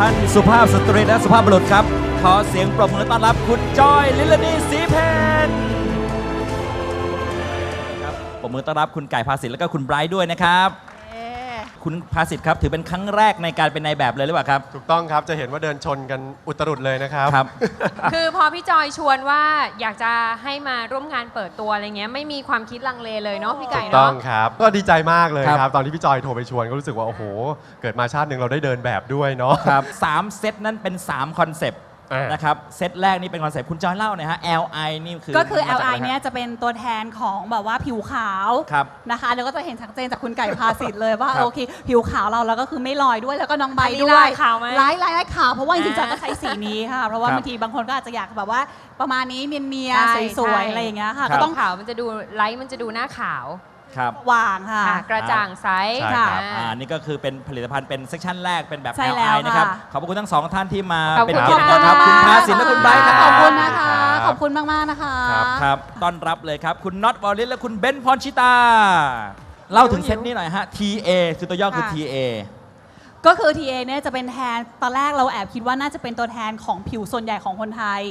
ท่านสุภาพสตรีและสุภาพบุรุษครับ ขอเสียงปรบมือต้อนรับคุณจอยลิลลี่สีเพนครับปรบมือต้อนรับคุณไก่ภาสิทธิ์และก็คุณไบรท์ด้วยนะครับ คุณภาสิทธิ์ครับ ถือเป็นครั้งแรกในการเป็นนายแบบเลยหรือเปล่าครับ ถูกต้องครับจะเห็นว่าเดินชนกันอุตรุดเลยนะครับ ครับ คือพอพี่จอยชวนว่าอยากจะให้มาร่วมงานเปิดตัวอะไรเงี้ยไม่มีความคิดลังเลเลยเนาะพี่ไก่ถูกต้อเนาะ งครับ ก็ดีใจมากเลยครับครับตอนที่พี่จอยโทรไปชวนก็รู้สึกว่า โอ้โห เกิดมาชาติหนึ่งเราได้เดินแบบด้วยเนาะ ครับสามเซตนั้นเป็น 3 คอนเซปต์ อ่านนะครับเซตแรกนี่เป็นคอนเซปต์คุณจอยเล่าหน่อยฮะ LI นี่คือก็คือ มาจากะไร LI เนี่ยจะเป็นตัวแทนของแบบว่าผิวขาวครับนะคะแล้วก็จะเห็นชัดเจนจากคุณไก่พาสิทธิ์เลยว่าครับ โอเค ผิวขาวเราแล้วก็คือไม่ลอยด้วยแล้วก็น้องใบอันนี้ด้วยลายขาวไหมลายลายลายขาวเพราะว่าจริงๆอ่าจะก็ใช้สีนี้ค่ะ เพราะว่าครับ บางทีบางคนก็อาจจะอยากแบบว่า ประมาณนี้เนียนเนียใช่สวยใช่ ๆอะไรอย่างเงี้ยค่ะครัก็บต้องขาวมันจะดูไลท์มันจะดูหน้าขาว ครับวางค่ะ ค่ะกระจ่างใสใช่ค่ะครับอ่า นี่ก็คือเป็นผลิตภัณฑ์เป็นเซกชันแรกเป็นแบบ ใช่แล้ว LI นะครับค่ะขอบพระคุณทั้งสองท่านที่มาขอบเป็นคุณเกียรติค่ะนะครับคุณภาสินและคุณไบรท์ครับขอบคุณนะคะครับขอบคุณมาก ๆ นะคะ ครับครับต้อนรับเลยครับ คุณน็อตวอลลิสและคุณเบนซ์พรชิตา เล่าถึงเซตนี้หน่อยฮะ TA คือตัวย่อคือ ค่ะ TA ก็คือ TA เนี่ยจะเป็นแทนตอนแรกเราแอบคิดว่าน่าจะเป็นตัวแทนของผิวส่วนใหญ่ของคนไทย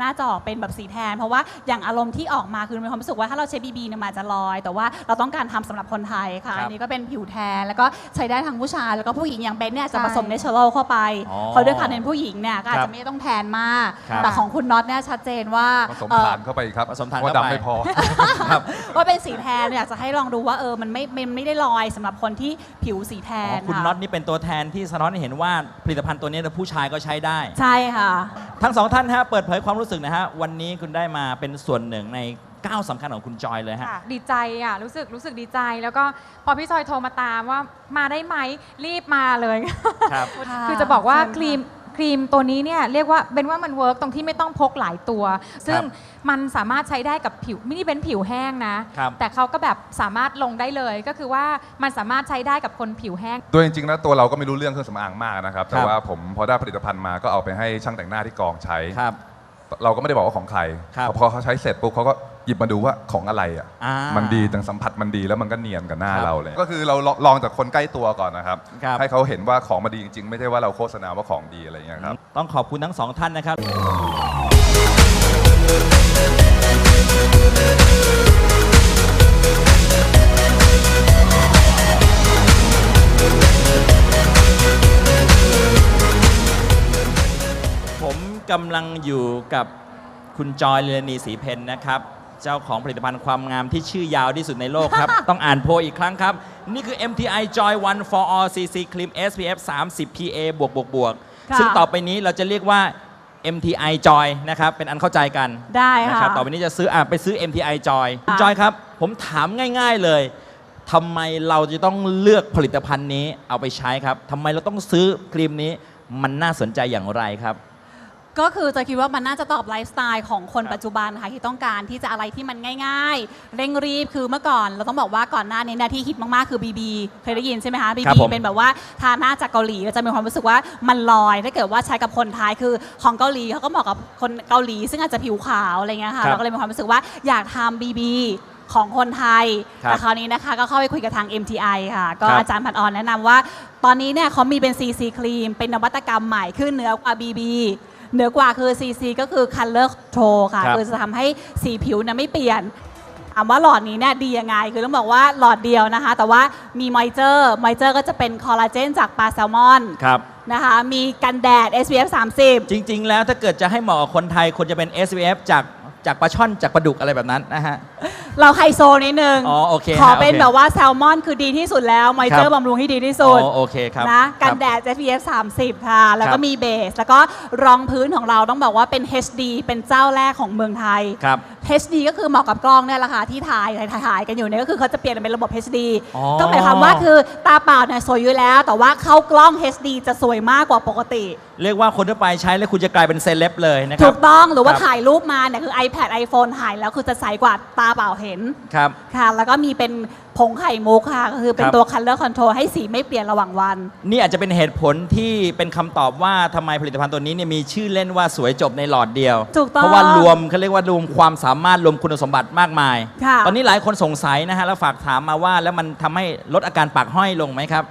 น่าจะออกเป็นแบบสีแทน เพราะว่าอย่างอารมณ์ที่ออกมาคือมีความรู้สึกว่าถ้าเราใช้ BB เนี่ยมันอาจจะลอย แต่ว่าเราต้องการทำสำหรับคนไทยค่ะครับอันนี้ก็เป็นผิวแทนแล้วก็ใช้ได้ทั้งผู้ชายแล้วก็ผู้หญิงอย่างเบนเนี่ยจะใช่ผสมเนเชอรัลเข้าไปอ๋อเพราะด้วยความเป็นผู้หญิงเนี่ยก็อาจครัจะบไม่ต้องแทนมาก ครับ แต่ของคุณน็อตเนี่ยชัดเจนว่าผสมเอ่อ ถ่านเข้าไปอีกครับผสมถ่านเพราะเข้าไป ดำไม่พอ ครับ ว่าเป็นสีแทนเนี่ยอยากจะให้ลองดูว่าเออมันไม่มันไม่ได้ลอยสำหรับคนที่ผิวสีแทอ๋อนคุณค่ะ น็อตนี่เป็นตัวแทนที่สะท้อนให้เห็นว่าผลิตภัณฑ์ตัวนี้ผู้ชายก็ใช้ได้ ใช่ค่ะ ทั้งสองท่านฮะเปิดเผยความรู้สึกนะฮะวันนี้คุณได้มาเป็นส่วนหนึ่งในก้าวสำคัญของคุณจอยเลยฮะค่ะดีใจอะรู้สึกรู้สึกดีใจ แล้วก็พอพี่จอยโทรมาตามว่ามาได้ไหมรีบมาเลย ครับ คือจะบอกว่าเชิญค่ะครีม ครีมตัวนี้เนี่ยเรียกว่าเป็นว่ามันเวิร์กตรงที่ไม่ต้องพกหลายตัว ซึ่งมันสามารถใช้ได้กับผิวไม่ได้เป็นผิวแห้งนะ ครับ แต่เขาก็แบบสามารถลงได้เลยก็คือว่ามันสามารถใช้ได้กับคนผิวแห้ง ตัวจริงๆแล้วตัวเราก็ไม่รู้เรื่องเครื่องสำอางมากนะครับคแต่รับ ว่าผมพอได้ผลิตภัณฑ์มาก็เอาไปให้ช่างแต่งหน้าที่กองใช้ ครับ เราก็ไม่ได้บอกว่าของใครครับ พอเขาใช้เสร็จปุ๊บเขาก็ หยิบมาดูว่าของอะไรอะอ่ามันดีแต่สัมผัสมันดีแล้วมันก็เนียนกับหน้าครับเราเลย ก็คือเราลองจากคนใกล้ตัวก่อนนะครับ ครับ ให้เขาเห็นว่าของมันดีจริงๆ ไม่ใช่ว่าเราโฆษณาว่าของดีอะไรอย่างเงี้ยครับ ต้องขอบคุณทั้งสองท่านนะครับ ผมกำลังอยู่กับคุณจอยเรนนีสีเพนนะครับ เจ้าของผลิตภัณฑ์ความงามที่ชื่อยาวที่สุดในโลกครับ ต้องอ่านโพยอีกครั้งครับ นี่คือ MTI Joy 1 for all CC Cream SPF 30 PA บวกบวกบวกค่ะซึ่งต่อไปนี้เราจะเรียกว่า MTI Joy นะครับ เป็นอันเข้าใจกันได้นะค่ะครับต่อไปนี้จะซื้ออะไปซื้อ MTI Joy คุณจอยครับ ผมถามง่าย ๆเลยทำไมเราจะต้องเลือกผลิตภัณฑ์นี้เอาไปใช้ครับทำไมเราต้องซื้อครีมนี้มันน่าสนใจอย่างไรครับ ก็คือจะคิดว่ามันน่าจะตอบไลฟ์สไตล์ของคนครับปัจจุบันค่ะที่ต้องการที่จะอะไรที่มันง่าย ๆ เร่งรีบคือเมื่อก่อนเราต้องบอกว่าก่อนหน้านี้เนะที่ฮิตมากๆคือ BB เคยได้ยินใช่ไหมคะครับ BB ผม เป็นแบบว่าทาหน้าจากเกาหลีเราจะมีความรู้สึกว่ามันลอยถ้าเกิดว่าใช้กับคนไทยคือของเกาหลีเขาก็เหมาะกับคนเกาหลี ซึ่งอาจจะผิวขาวอะไรเงี้ยค่ะครับเราก็เลยมีความรู้สึกว่าอยากทำ BB ของคนไทยครับแต่คราวนี้นะคะก็เข้าไปคุยกับทาง MTI ค่ะ ก็ครับ อาจารย์พันออนแนะนำว่า ตอนนี้เนี่ยเขามีเป็น CC ครีมเป็นนวัตกรรมใหม่ขึ้นเหนือกว่า BB เหนือกว่าคือ CC ก็คือ Color Control ค่ะ ครับ คือจะทำให้สีผิวเนี่ยไม่เปลี่ยนถามว่าหลอดนี้เนี่ยดียังไง คือต้องบอกว่าหลอดเดียวนะคะ แต่ว่ามีมอยเจอร์มอยเจอร์ก็จะเป็นคอลลาเจนจากปลาแซลมอนครับ นะคะ มีกันแดด SPF 30 จริง ๆ แล้วถ้าเกิดจะให้เหมาะกับคนไทยควรจะเป็น SVF จาก จากปลาช่อนจากปลาดุกอะไรแบบนั้นนะฮะ เราไฮโซนิดนึง อ๋อโอเคขอฮะเป็นโอเค แบบว่าแซลมอนคือดีที่สุดแล้ว มอยเจอครัร์บบำรุงที่ดีที่สุด อ๋อโอเคครับนะครักับนแดด SPF 30 ค่ะ แล้วคก็รับมีเบส แล้วก็รองพื้นของเราต้องบอกว่าเป็น HD เป็นเจ้าแรกของเมืองไทย ครับ HD ก็คือเหมาะกับกล้องเนี่ยแหละค่ะที่ถ่ายถ่ายถ่ายกันอยู่เนี่ยก็คือเขาจะเปลี่ยนเป็นระบบ HD อ๋อ ก็หมายความว่าคือตาเปล่าเนี่ยสวยอยู่แล้ว แต่ว่าเข้ากล้อง HD จะสวยมากกว่าปกติ เรียกว่าคนทั่วไปใช้แล้วคุณจะกลายเป็นเซเลบเลยนะคถูรับ กต้องหรือว่าครับ ถ่ายรูปมาเนี่ยคือ iPad iPhone ถ่ายแล้วคือจะใสกว่าตาเปล่าเห็น ครับ ค่ะแล้วก็มีเป็นผงไข่มุกค่ะ ก็คือเป็นครับ ตัว color control ให้สีไม่เปลี่ยนระหว่างวัน นี่อาจจะเป็นเหตุผลที่เป็นคำตอบว่าทำไมผลิตภัณฑ์ตัวนี้เนี่ยมีชื่อเล่นว่าสวยจบในหลอดเดียว ถูกต้องเพราะว่ารวมเขาเรียกว่ารวมความสามารถรวมคุณสมบัติมากมาย ค่ะ ตอนนี้หลายคนสงสัยนะฮะแล้วฝากถามมาว่าแล้วมันทำให้ลดอาการปากห้อยลงไหมครับ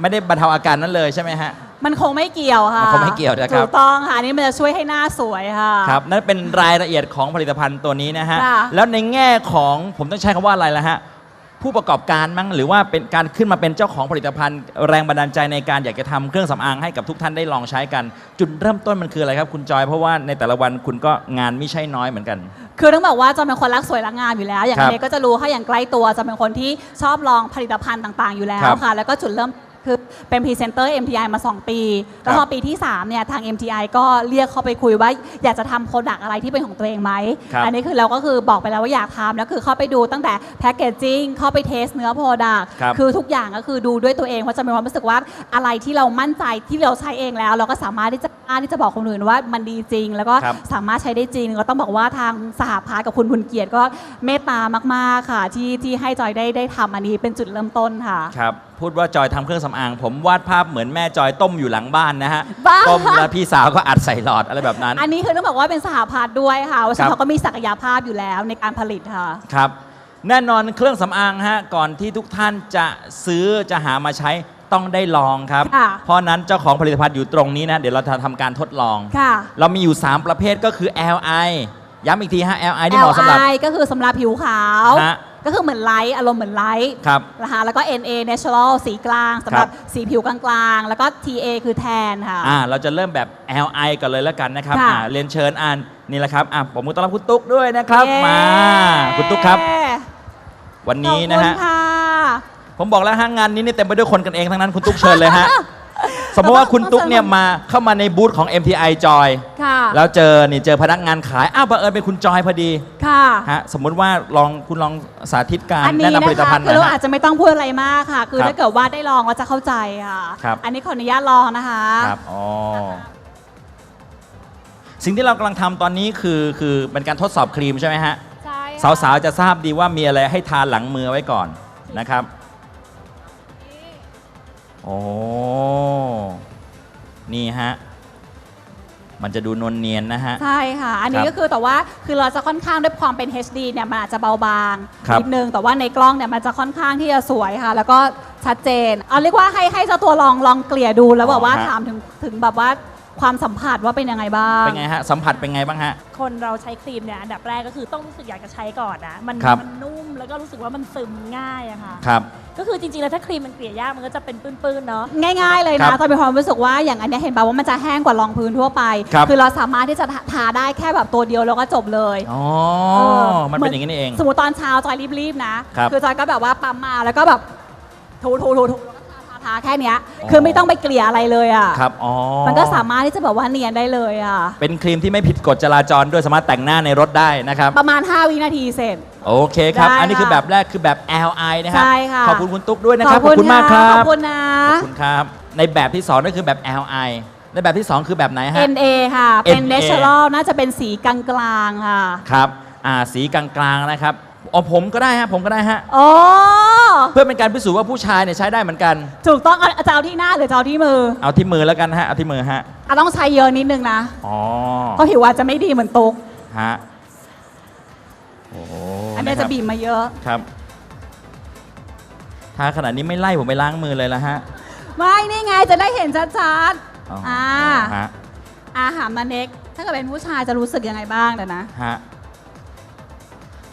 ไม่ได้บรรเทาอาการนั้นเลยใช่ไหมฮะ มันคงไม่เกี่ยวค่ะมันคงไม่เกี่ยวนะครับ ถูกต้องค่ะอันนี่มันจะช่วยให้หน้าสวยค่ะ ครับนั่นเป็นรายละเอียดของผลิตภัณฑ์ตัวนี้นะฮะ ค่ะ แล้วในแง่ของผมต้องใช้คำว่าอะไรละฮะ ผู้ประกอบการมั้งหรือว่าเป็นการขึ้นมาเป็นเจ้าของผลิตภัณฑ์ แรงบันดาลใจในการอยากจะทำเครื่องสำอางให้กับทุกท่านได้ลองใช้กัน จุดเริ่มต้นมันคืออะไรครับคุณจอยเพราะว่าในแต่ละวันคุณก็งานไม่ใช่น้อยเหมือนกัน คือต้องบอกว่าจอมเป็นคนรักสวยรักงามอยู่แล้ว อย่างครับเนยก็จะรู้ค่ะอย่างใกล้ตัวจะเป็นคนที่ชอบลองผลิตภัณฑ์ต่างๆอยู่แล้วครับค่ะ แล้วก็จุดเริ่ม คือเป็นพรีเซนเตอร์ MTI มา 2 ปี แล้วพอปีที่ 3 เนี่ย ทาง MTI ก็เรียกเข้าไปคุยว่า อยากจะทำโปรดักอะไรที่เป็นของตัวเองไหมครับอันี้คือเราก็คือบอกไปแล้วว่าอยากทำแล้วคือเข้าไปดูตั้งแต่แพคเกจจิ้งเข้าไปเทสเนื้อโปรดักครับคือทุกอย่างก็คือดูด้วยตัวเองเพราะจะมีความรู้สึกว่าอะไรที่เรามั่นใจที่เราใช้เองแล้ว เราก็สามารถที่จะกล้าที่จะบอกคนอื่นว่ามันดีจริง แล้วก็ครับสามารถใช้ได้จริง ก็ต้องบอกว่าทางสหพัฒน์กับคุณคุณเกียรติก็เมตตามากๆค่ะที่ที่ให้จอยได้ได้ทำอันนี้เป็นจุดเริ่มต้นค่ะครับ พูดว่าจอยทำเครื่องสำอาง ผมวาดภาพเหมือนแม่จอยต้มอยู่หลังบ้านนะฮะบ้าต้มแล้วพี่สาวก็อัดใส่หลอดอะไรแบบนั้น อันนี้คือต้องบอกว่าเป็นสหพัฒน์ด้วยค่ะว่าครับเขาก็มีศักยภาพอยู่แล้วในการผลิตค่ะ ครับ แน่นอนเครื่องสำอางฮะก่อนที่ทุกท่านจะซื้อจะหามาใช้ต้องได้ลองครับค่ะเพราะฉะนั้นเจ้าของผลิตภัณฑ์อยู่ตรงนี้นะ เดี๋ยวเราจะทำการทดลองค่ะเรามีอยู่ 3 ประเภทก็คือ LI ย้ำอีกทีฮะ LI ที่เหมาะสำหรับ LI ก็คือสำหรับผิวขาวฮะ ก็คือเหมือนไลท์อารมณ์เหมือนไลท์ครับ นะคะแล้วก็ NA natural สีกลางสำหรับสีผิวกลางๆ แล้วก็ TA คือแทนค่ะ อ่าเราจะเริ่มแบบ LI กันเลยแล้วกันนะครับค่ะอ่าเรียนเชิญอ่านนี่แหละครับอะผมต้อนรับคุณตุ๊กด้วยนะครับเย้ มาคุณตุ๊กครับ วันนี้นะขอบฮะคุณค่ะ ผมบอกแล้วฮะงานนี้นี่เต็มไปด้วยคนกันเองทั้งนั้นคุณตุ๊กเชิญเลยฮะ สมมติว่าคุณตุ๊กเนี่ยมาเข้ามาในบูธของ MTI Joy ค่ะ แล้วเจอนี่เจอพนักงานขาย อ้าวบังเอิญเป็นคุณจอยพอดีค่ะฮะสมมุติว่าลองคุณลองสาธิตการอันนี้แนะนำผนะลิตคะภัณฑ์หคืน่ออยเราอาฮะจจะไม่ต้องพูดอะไรมากค่ะ คือครับถ้าเกิดว่าได้ลองก็จะเข้าใจค่ะ ครับ อันนี้ขออนุญาตลองนะคะ ครับอ๋อสิ่งที่เรากำลังทำตอนนี้คือคือเป็นการทดสอบครีมใช่ไหมฮะ ใช่สาวๆ จะทราบดีว่ามีอะไรให้ทาหลังมือไว้ก่อนนะครับ โอ้นี่ฮะ มันจะดูนวลเนียนนะฮะ ใช่ค่ะ อันนี้ครับก็คือแต่ว่าคือเราจะค่อนข้างด้วยความเป็น HD เนี่ยมันอาจจะเบาบางครับ นิดนึงแต่ว่าในกล้องเนี่ยมันจะค่อนข้างที่จะสวยค่ะ แล้วก็ชัดเจน เอาเรียกว่าให้ให้เจ้าตัวลองลองเกลี่ยดูแล้วบอกว่าอ๋อฮะถามถึงถึงแบบว่า ความสัมผัสว่าเป็นยังไงบ้าง เป็นไงฮะสัมผัสเป็นไงบ้างฮะ คนเราใช้ครีมเนี่ยอันดับแรกก็คือต้องรู้สึกอยากจะใช้ก่อนนะมันครับ มันนุ่มแล้วก็รู้สึกว่ามันซึมง่ายอะค่ะ ครับ ก็คือจริงๆแล้วถ้าครีมมันเกลี่ยยากมันก็จะเป็นปื้นๆเนาะ ง่ายๆเลยครันะบตอนมีความรู้สึกว่าอย่างอันเนี้ยเห็นป่าว่ามันจะแห้งกว่ารองพื้นทั่วไปครับ อเราสามารถที่จะทาทาได้แค่แบบตัวเดียวแล้วก็จบเลยอ๋อเออมันเป็นอย่างนี้นี่เอง สมมติตอนเช้าจอยรีบๆนะครับอจอยก็แบบว่าปั๊มมาแล้วก็แบบถูถูถูถูแล้วก็ ทาทาทาแค่เนี้ยอ๋อ คือไม่ต้องไปเกลี่ยอะไรเลยอะครับ อ๋อมันก็สามารถที่จะแบบว่าเนียนได้เลยอะ เป็นครีมที่ไม่ผิดกฎจราจรด้วยสามารถแต่งหน้าในรถได้นะครับ ประมาณ 5 วินาทีเสร็จ โอเคครับ ได้อันนี้คือค่ะแบบแรกคือแบบ LI นะครัใช่ค่ะ ขอบคุณคุณตุ๊กด้วยนะครับมากคะรับขอบคุณนะ ขอบคุณครับ ในแบบที่2นั่นคือแบบ LI ในแบบที่ 2 คือแบบไหนฮะ NA ค่ะ เป็น NA natural น่าจะเป็นสีกลางๆค่ะ ครับ อ่า สีกลางๆนะครับ อ๋อผมก็ได้ฮะผมก็ได้ฮะโอ้เพื่อเป็นการพิสูจน์ว่าผู้ชายเนี่ยใช้ได้เหมือนกัน ถูกต้องเอาจะเอาที่หน้าหรือจะเอาที่มือเอาที่มือแล้วกันฮะเอาที่มือฮะอะต้องใช้เยอะนิดนึงนะ อ๋อเพราะผิวอาจจะไม่ดีเหมือนตุ๊กฮะโอ้โหอันอันเนี้ยนะคจะรับบีบมาเยอะ ครับทาขนาดนี้ไม่ไล่ผมไปล้างมือเลยละฮะไม่นี่ไงจะได้เห็นชัดอ๋อๆอ่าฮะอาหารมาเน็ก ถ้าเกิดเป็นผู้ชายจะรู้สึกยังไงบ้างเดี๋ยวนะ ฮะ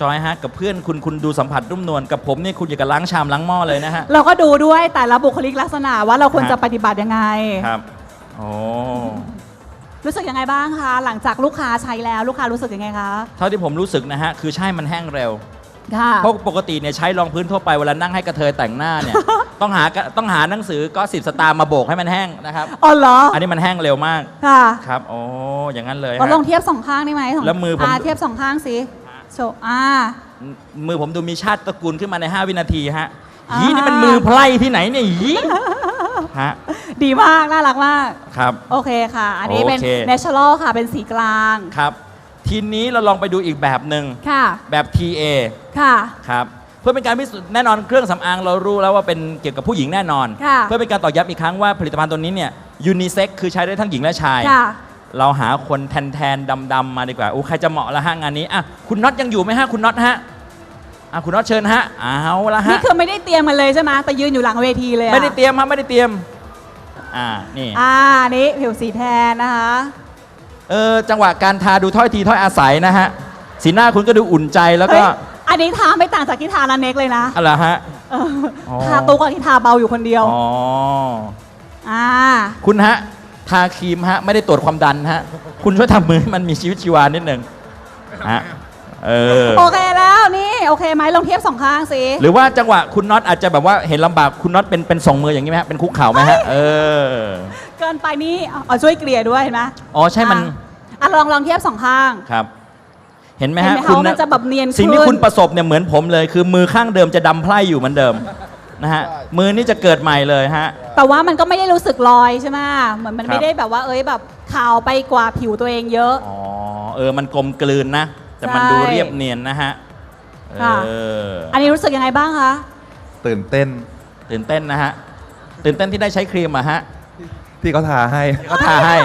จอยฮะกับเพื่อนคุณคุณดูสัมผัสรุ่มนวลกับผมนี่คุณอยากจะล้างชามล้างหม้อเลยนะฮะ เราก็ดูด้วยแต่ละบุคลิกลักษณะว่าเราควรฮะจะปฏิบัติยังไง ครับโอ้รู้สึกยังไงบ้างคะ หลังจากลูกค้าใช้แล้วลูกค้ารู้สึกยังไงคะเท่าที่ผมรู้สึกนะฮะคือใช่มันแห้งเร็ว ค่ะ เพราะปกติเนี่ยใช้รองพื้นทั่วไปเวลานั่งให้กระเทยแต่งหน้าเนี่ย ต้องหาต้องหาหนังสือก็สิบสตาร์มาโบกให้มันแห้งนะครับอ๋อเหรอ อันนี้มันแห้งเร็วมากค่ะ ครับโอ้อย่างนั้นเลยเราฮะ ลองเทียบสองข้างได้ไหมสงแล้วมือผมเทียบสองข้างสิ โชว์อ่ามือผมดูมีชาติตระกูลขึ้นมาใน 5 วินาทีฮะอ่า ยีนี่มันมือไพร่ที่ไหนเนี่ยยีฮะ ดีมาก น่ารักมาก ครับ โอเคค่ะ อันนี้เป็น โอเค natural ค่ะ เป็นสีกลาง ครับ ทีนี้เราลองไปดูอีกแบบหนึ่งค่ะ แบบ TA ค่ะ ครับ เพื่อเป็นการพิสูจน์แน่นอนเครื่องสำอางเรารู้แล้วว่าเป็นเกี่ยวกับผู้หญิงแน่นอน ค่ะ เพื่อเป็นการตอกย้ำอีกครั้งว่าผลิตภัณฑ์ตัวนี้เนี่ยยูนิเซ็กคือใช้ได้ทั้งหญิงและชาย ค่ะ เราหาคนแทนแทนดำดำๆมาดีกว่าอู้ใครจะเหมาะละฮะงานนี้อะคุณน็อตยังอยู่ไหมฮะคุณน็อตฮะอะคุณน็อตเชิญฮะเอาละฮะนี่คือไม่ได้เตรียมกันเลยใช่ไหมแต่ยืนอยู่หลังเวทีเลยอะไม่ได้เตรียมครับไม่ได้เตรียมอ่านี่อ่านี่ผิวสีแทนนะคะเออจังหวะการทาดูถ้อยทีถ้อยอาศัยนะฮะสีหน้าคุณก็ดูอุ่นใจแล้วก็เฮ้ยอันนี้ทาไม่ต่างจากที่ทาลาเน็กเลยนะอะไรฮะเอออ๋อทาตุ๊กกับที่ทาเบาอยู่คนเดียวอ๋ออ่าคุณฮะ ทาครีมฮะ ไม่ได้ตรวจความดันฮะ คุณช่วยทำมือให้มันมีชีวิตชีวานิดหนึ่งฮะเออ โอเคแล้วนี่โอเคไหมลองเทียบสองข้างสิหรือว่าจังหวะคุณน็อตอาจจะแบบว่าเห็นลำบากคุณน็อตเป็นเป็นสองมืออย่างนี้ไหมฮะเป็นคุกเข่าไหมฮะเออเกินไปนี่เอาเอาช่วยเกลี่ยด้วยเห็นไหมอ๋อใช่มันอะอะลองลองเทียบสองข้าง ครับ เห็นไหมเห็นฮะไหมคุคะณว่ามันจะแบบเนียนสิ่งที่ขึ้น คุณประสบเนี่ยเหมือนผมเลย คือมือข้างเดิมจะดำไพร่อยู่เหมือนเดิม นะฮะ มือนี่จะเกิดใหม่เลยฮะ แต่ว่ามันก็ไม่ได้รู้สึกลอยใช่ไหมเหมือนมันครับ ไม่ได้แบบว่า เอ้ยแบบขาวไปกว่าผิวตัวเองเยอะ อ๋อ เออ มันกลมกลืนนะ แต่มันใช่ดูเรียบเนียนนะฮะ ค่ะ เออ อันนี้รู้สึกยังไงบ้างคะ ตื่นเต้นตื่นเต้นนะฮะ ตื่นเต้นที่ได้ใช้ครีมอะฮะ ที่เขาทาให้ ก็ทาให้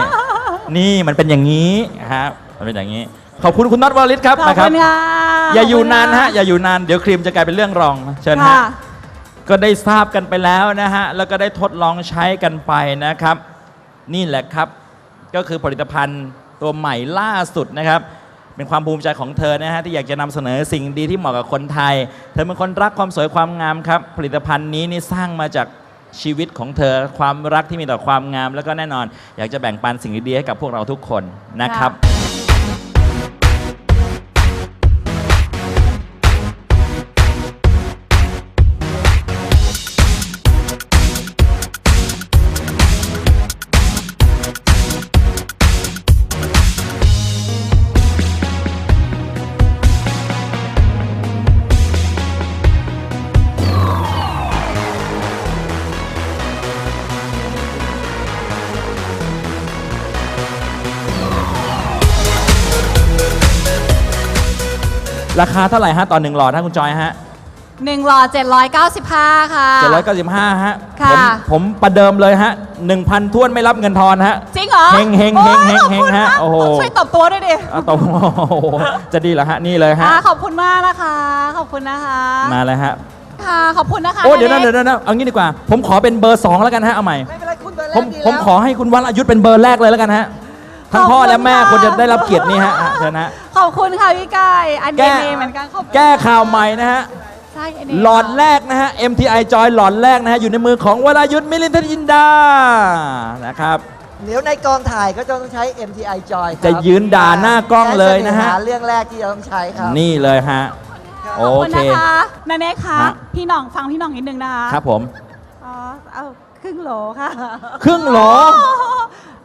นี่มันเป็นอย่างนี้ฮะมันเป็นอย่างนี้ ขอบคุณคุณน็อตวอลลิสครับขอบนะครัคุบณค่ะอย่าอยู่ขบคุณนานฮะค่อย่าอยู่นาน เดี๋ยวครีมจะกลายเป็นเรื่องรองนะเชิญฮะ ค่ะ ก็ได้ทราบกันไปแล้วนะฮะ แล้วก็ได้ทดลองใช้กันไปนะครับ นี่แหละครับ ก็คือผลิตภัณฑ์ตัวใหม่ล่าสุดนะครับ เป็นความภูมิใจของเธอนะฮะที่อยากจะนำเสนอสิ่งดีที่เหมาะกับคนไทย เธอเป็นคนรักความสวยความงามครับ ผลิตภัณฑ์นี้นี่สร้างมาจากชีวิตของเธอ ความรักที่มีต่อความงาม แล้วก็แน่นอน อยากจะแบ่งปันสิ่งดีๆให้กับพวกเราทุกคนนะครับ ราคาเท่าไหร่ฮะต่อหนึ่งหลอดฮะคุณจอยฮะหนึ่งหลอด795 ค่ะ 795ฮะค่ะผมผมประเดิมเลยฮะ1,000ท้วนไม่รับเงินทอนฮะ จริงเหรอเฮงเฮงเฮงเฮงโอ้ยเฮงฮะขบคุณมากโอ้โห ช่วยตบตัวด้วยดิเอาตรงโอ้โหจะดีเหรอฮะนี่เลยฮะอ่าขอบคุณมากนะคะ ขอบคุณนะคะมาเลยฮะค่ะขอบคุณนะคะโอ้เดี๋ยวนะล็เดี๋กยวนะเอางี้ดีกว่า ผมขอเป็นเบอร์2แล้วกันฮะเอาใหม่ ไม่เป็นไรคุณเบอร์แรผมกดีผมแล้วขอให้คุณวรยุทธ์เป็นเบอร์แรกเลยแล้วกันฮะ ทั้งพ่อและแม่ขอบคุณควรจะค่ะได้รับเกียรตินี่ฮะอะเชิญฮะขอบคุณค่ะพี่ไก่อันแก้เดเมเหมือนกันขอบคุณแก้ข่าวใหม่นะฮะ ใช่อันหลอดแรกนะฮะ MTI Joy หลอดแรกนะฮะ อยู่ในมือของวรยุทธ์มิลินทจินดา นะครับ เดี๋ยวในกองถ่ายก็จะต้องใช้ MTI Joy ครับจะยืนด่าหน้ากล้องเลยนะฮะแค่สหาเรื่องแรกที่จะต้องใช้ครับ นี่เลยฮะ โอขอบคุณเค นะคะนันเนกคะฮะ พี่หน้องฟังพี่หน้องนิดนึงนะคะครับผม อ๋อเอา ครึ่งโหลค่ะ ครึ่งโหล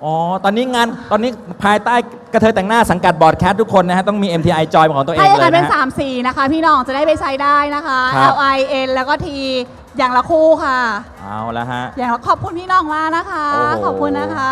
อ๋อ ตอนนี้งานตอนนี้ภายใต้กระเทยแต่งหน้าสังกัดบอร์ดแคสทุกคนนะฮะ ต้องมี MTI Joy ของตัวเองถ้าเลอย่างนั้นะเป็น ฮะ 3 สีนะคะ พี่น้องจะได้ไปใช้ได้นะคะ L I N แล้วก็ T อย่างละคู่ค่ะ เอาละฮะอย่างละขอบคุณพี่น้องมากนะคะขอบคุณนะคะ